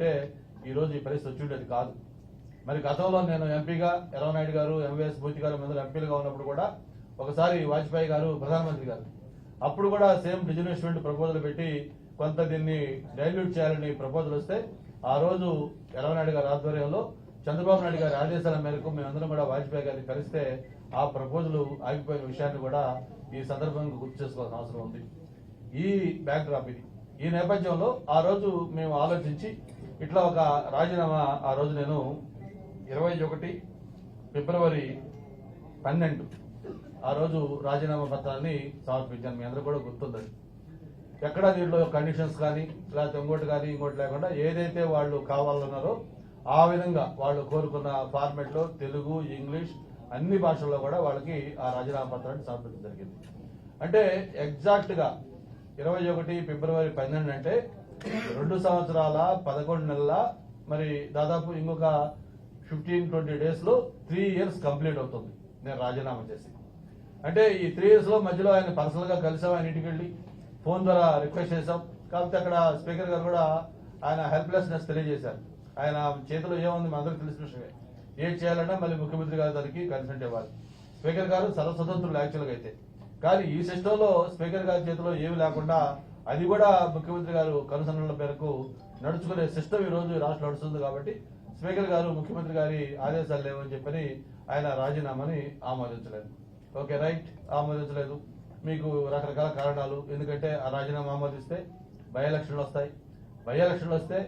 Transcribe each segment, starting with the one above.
అంటే ఈ రోజు ఈ పరిస్థితి వచ్చి ఉండేది కాదు. మరి గతంలో నేను ఎంపీగా ఎర్రనాయుడు గారు ఎంవీఎస్ మూర్తి గారు అందరూ ఎంపీలుగా ఉన్నప్పుడు కూడా ఒకసారి వాజ్పేయి గారు ప్రధానమంత్రి గారు. అప్పుడు కూడా సేమ్ డిజిన్వెస్ట్మెంట్ ప్రపోజల్ పెట్టి కొంత దీన్ని డైల్యూట్ చేయాలని ప్రపోజల్ వస్తే ఆ రోజు ఎర్రనాయుడు గారి ఆధ్వర్యంలో చంద్రబాబు నాయుడు గారి ఆదేశాల మేరకు మేమందరం కూడా వాజ్పేయి గారిని కలిస్తే ఆ ప్రపోజల్ ఆగిపోయిన విషయాన్ని కూడా ఈ సందర్భంగా గుర్తు చేసుకోవాల్సిన అవసరం ఉంది. ఈ బ్యాక్ డ్రాప్ ఇది. ఈ నేపథ్యంలో ఆ రోజు మేము ఆలోచించి ఇట్లా ఒక రాజీనామా ఆ రోజు నేను ఇరవై ఒకటి ఫిబ్రవరి పన్నెండు ఆ రోజు రాజీనామా పత్రాన్ని సమర్పించాను. మీ అందరూ కూడా గుర్తుందని. ఎక్కడ దీంట్లో కండిషన్స్ కానీ లేకపోతే ఇంకోటి కానీ ఇంకోటి లేకుండా ఏదైతే వాళ్ళు కావాలన్నారో ఆ విధంగా వాళ్ళు కోరుకున్న ఫార్మెట్లో తెలుగు ఇంగ్లీష్ అన్ని భాషల్లో కూడా వాళ్ళకి ఆ రాజీనామా పత్రాన్ని సమర్పించడం జరిగింది. అంటే ఎగ్జాక్ట్గా ఇరవై ఒకటి ఫిబ్రవరి పన్నెండు అంటే రెండు సంవత్సరాల పదకొండు నెలల మరి దాదాపు ఇంకొక ఫిఫ్టీన్ ట్వంటీ డేస్లో త్రీ ఇయర్స్ కంప్లీట్ అవుతుంది. నేను రాజీనామా చేసి. అంటే ఈ త్రీ ఇయర్స్లో మధ్యలో ఆయన పర్సనల్గా కలిసాం ఆయన ఇంటికి వెళ్ళి ఫోన్ ద్వారా రిక్వెస్ట్ చేశాం. కాకపోతే అక్కడ స్పీకర్ గారు కూడా ఆయన హెల్ప్లెస్నెస్ తెలియజేశారు. ఆయన చేతిలో ఏముంది మా అందరికి తెలిసిన విషయమే. ఏం చేయాలన్నా మళ్ళీ ముఖ్యమంత్రి గారి దానికి కన్సల్ట్ ఇవ్వాలి. స్పీకర్ గారు సర్వస్వతంత్రులు యాక్చువల్గా అయితే. కానీ ఈ సిస్టంలో స్పీకర్ గారి చేతిలో ఏమి లేకుండా అది కూడా ముఖ్యమంత్రి గారు కనుసన్నల మేరకు నడుచుకునే సిస్టమ్ ఈ రోజు రాష్ట్రం నడుస్తుంది కాబట్టి స్పీకర్ గారు ముఖ్యమంత్రి గారి ఆదేశాలు లేవని చెప్పని ఆయన రాజీనామాని ఆమోదించలేదు. Okay right. ఆమోదించలేదు. మీకు రకరకాల కారణాలు. ఎందుకంటే ఆ రాజీనామా ఆమోదిస్తే బై ఎలక్షన్లు వస్తాయి. బై ఎలక్షన్లు వస్తే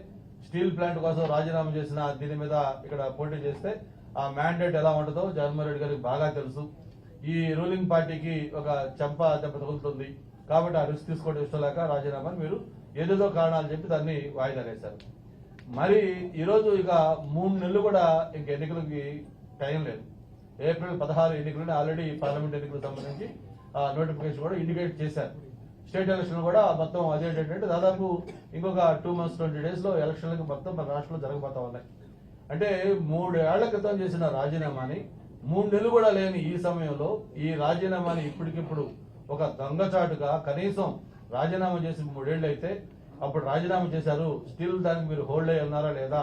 స్టీల్ ప్లాంట్ కోసం రాజీనామా చేసిన దీని మీద ఇక్కడ పోటీ చేస్తే ఆ మ్యాండేట్ ఎలా ఉంటుందో జగన్మోహన్ రెడ్డి గారికి బాగా తెలుసు. ఈ రూలింగ్ పార్టీకి ఒక చెంప దెబ్బ తగులుతుంది. కాబట్టి ఆ రిస్క్ తీసుకోవడం ఇష్టం లేక రాజీనామాని మీరు ఏదేదో కారణాలు చెప్పి దాన్ని వాయిదా వేశారు. మరి ఈరోజు ఇక మూడు నెలలు కూడా ఇంక ఎన్నికలకి టైం లేదు. ఏప్రిల్ పదహారు ఎన్నికలు ఆల్రెడీ పార్లమెంట్ ఎన్నికలకు సంబంధించి ఆ నోటిఫికేషన్ కూడా ఇండికేట్ చేశారు. స్టేట్ ఎలక్షన్ కూడా మొత్తం అదేంటంటే దాదాపు ఇంకొక టూ మంత్స్ ట్వంటీ డేస్లో ఎలక్షన్లకు మొత్తం మన రాష్ట్రంలో జరగబోతా ఉన్నాయి. అంటే మూడేళ్ళ క్రితం చేసిన రాజీనామాని మూడు నెలలు కూడా లేని ఈ సమయంలో ఈ రాజీనామాని ఇప్పటికిప్పుడు ఒక దొంగచాటుగా కనీసం రాజీనామా చేసి మూడేళ్ళు అయితే అప్పుడు రాజీనామా చేశారు. స్టిల్ దానికి మీరు హోల్డ్ అయి ఉన్నారా లేదా?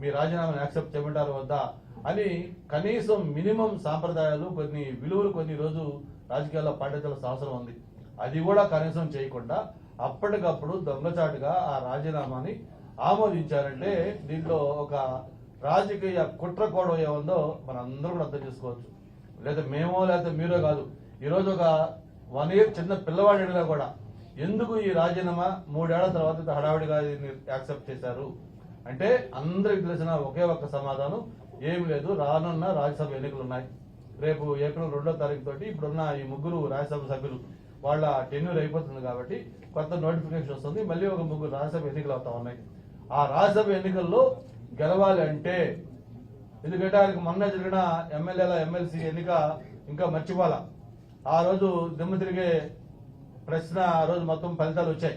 మీ రాజీనామాను యాక్సెప్ట్ చేయమంటారు వద్దా? అని కనీసం మినిమం సాంప్రదాయాలు కొన్ని విలువలు కొన్ని రోజు రాజకీయాల్లో పాటించాల్సిన అవసరం ఉంది. అది కూడా కనీసం చేయకుండా అప్పటికప్పుడు దొంగచాటుగా ఆ రాజీనామాని ఆమోదించారంటే దీంట్లో ఒక రాజకీయ కుట్ర కోణం ఏముందో మనందరూ కూడా అర్థం చేసుకోవచ్చు. లేదా మేమో లేదా మీరో కాదు. ఈరోజు ఒక వన్ ఇయర్ చిన్న పిల్లవాడిలో కూడా ఎందుకు ఈ రాజీనామా మూడేళ్ళ తర్వాత హడావిడిగా యాక్సెప్ట్ చేశారు? అంటే అందరికి తెలిసిన ఒకే ఒక్క సమాధానం ఏం లేదు రానున్న రాజ్యసభ ఎన్నికలు ఉన్నాయి. రేపు ఏప్రిల్ రెండో తారీఖు తోటి ఇప్పుడున్న ఈ ముగ్గురు రాజ్యసభ సభ్యులు వాళ్ళ టెన్యూర్ అయిపోతుంది కాబట్టి కొత్త నోటిఫికేషన్ వస్తుంది. మళ్ళీ ఒక ముగ్గురు రాజ్యసభ ఎన్నికలు అవుతా ఉన్నాయి. ఆ రాజ్యసభ ఎన్నికల్లో గెలవాలి అంటే ఎందుకంటే ఆయనకు మొన్న జరిగిన ఎమ్మెల్యేల ఎమ్మెల్సీ ఎన్నిక ఇంకా మర్చిపోవాల. ఆ రోజు దిమ్మ తిరిగే ప్రశ్న ఆ రోజు మొత్తం ఫలితాలు వచ్చాయి.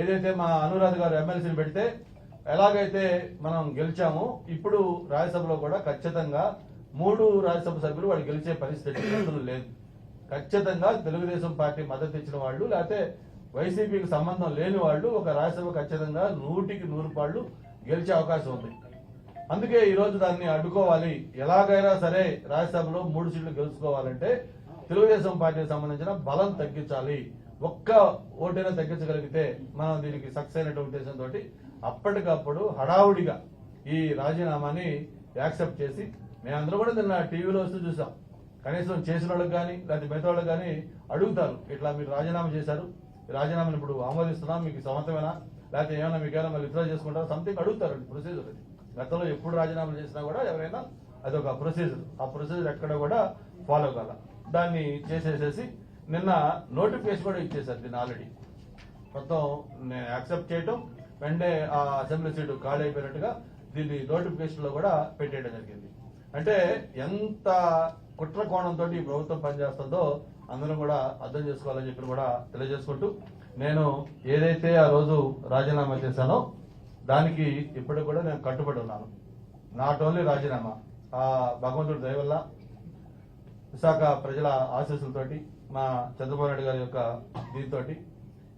ఏదైతే మా అనురాధ గారు ఎమ్మెల్సీని పెడితే ఎలాగైతే మనం గెలిచామో ఇప్పుడు రాజ్యసభలో కూడా ఖచ్చితంగా మూడు రాజ్యసభ సభ్యులు వాళ్ళు గెలిచే పరిస్థితి లేదు. ఖచ్చితంగా తెలుగుదేశం పార్టీ మద్దతు ఇచ్చిన వాళ్ళు లేకపోతే వైసీపీకి సంబంధం లేని వాళ్ళు ఒక రాజ్యసభ ఖచ్చితంగా నూటికి నూరు పాళ్ళు గెలిచే అవకాశం ఉంది. అందుకే ఈ రోజు దాన్ని అడ్డుకోవాలి. ఎలాగైనా సరే రాజ్యసభలో మూడు సీట్లు గెలుచుకోవాలంటే తెలుగుదేశం పార్టీకి సంబంధించిన బలం తగ్గించాలి. ఒక్క ఓటైనా తగ్గించగలిగితే మనం దీనికి సక్సెస్ అయినటువంటి ఉద్దేశంతో అప్పటికప్పుడు హడావుడిగా ఈ రాజీనామాని యాక్సెప్ట్ చేసి మేమందరం కూడా నిన్న టీవీలో వస్తూ చూసాం. కనీసం చేసిన వాళ్ళకి కానీ లేకపోతే మిగతా వాళ్ళకి కానీ అడుగుతారు. ఇట్లా మీరు రాజీనామా చేశారు. రాజీనామాని ఇప్పుడు ఆమోదిస్తున్నాం. మీకు సమర్థమేనా? లేకపోతే ఏమైనా మీకు ఏమైనా మళ్ళీ విత్డ్రా చేసుకుంటారా? సంథింగ్ అడుగుతారు. ప్రొసీజర్ అది. గతంలో ఎప్పుడు రాజీనామా చేసినా కూడా ఎవరైనా అదొక ప్రొసీజర్ ఆ ప్రొసీజర్ ఎక్కడ కూడా ఫాలో కాల. దాన్ని చేసేసేసి నిన్న నోటిఫికేషన్ కూడా ఇచ్చేసారు దీన్ని ఆల్రెడీ మొత్తం నేను యాక్సెప్ట్ చేయటం వెంటనే ఆ అసెంబ్లీ సీటు ఖాళీ అయిపోయినట్టుగా దీన్ని నోటిఫికేషన్లో కూడా పెట్టేయడం జరిగింది. అంటే ఎంత కుట్ర కోణంతో ఈ ప్రభుత్వం పనిచేస్తుందో అందరం కూడా అర్థం చేసుకోవాలని చెప్పి కూడా తెలియజేసుకుంటూ నేను ఏదైతే ఆ రోజు రాజీనామా చేశానో దానికి ఇప్పటికి కూడా నేను కట్టుబడి ఉన్నాను. నాట్ ఓన్లీ రాజీనామా ఆ భగవంతుడి దయ వల్ల విశాఖ ప్రజల ఆశీస్సులతోటి మా చంద్రబాబు నాయుడు గారి యొక్క దీంతో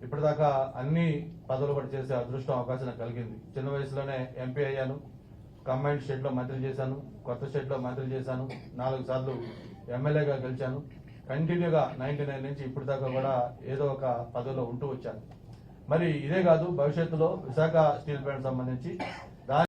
ఇప్పటిదాకా అన్ని పదవులు కూడా చేసే అదృష్టం అవకాశం కలిగింది. చిన్న వయసులోనే ఎంపీ అయ్యాను. కంబైన్డ్ స్టేట్లో మంత్రి చేశాను. కొత్త స్టేట్లో మంత్రి చేశాను. నాలుగు సార్లు ఎమ్మెల్యేగా గెలిచాను. కంటిన్యూగా నైన్టీ నైన్ నుంచి ఇప్పటిదాకా కూడా ఏదో ఒక పదవిలో ఉంటూ వచ్చాను. మరి ఇదే కాదు భవిష్యత్తులో విశాఖ స్టీల్ ప్లాంట్ సంబంధించి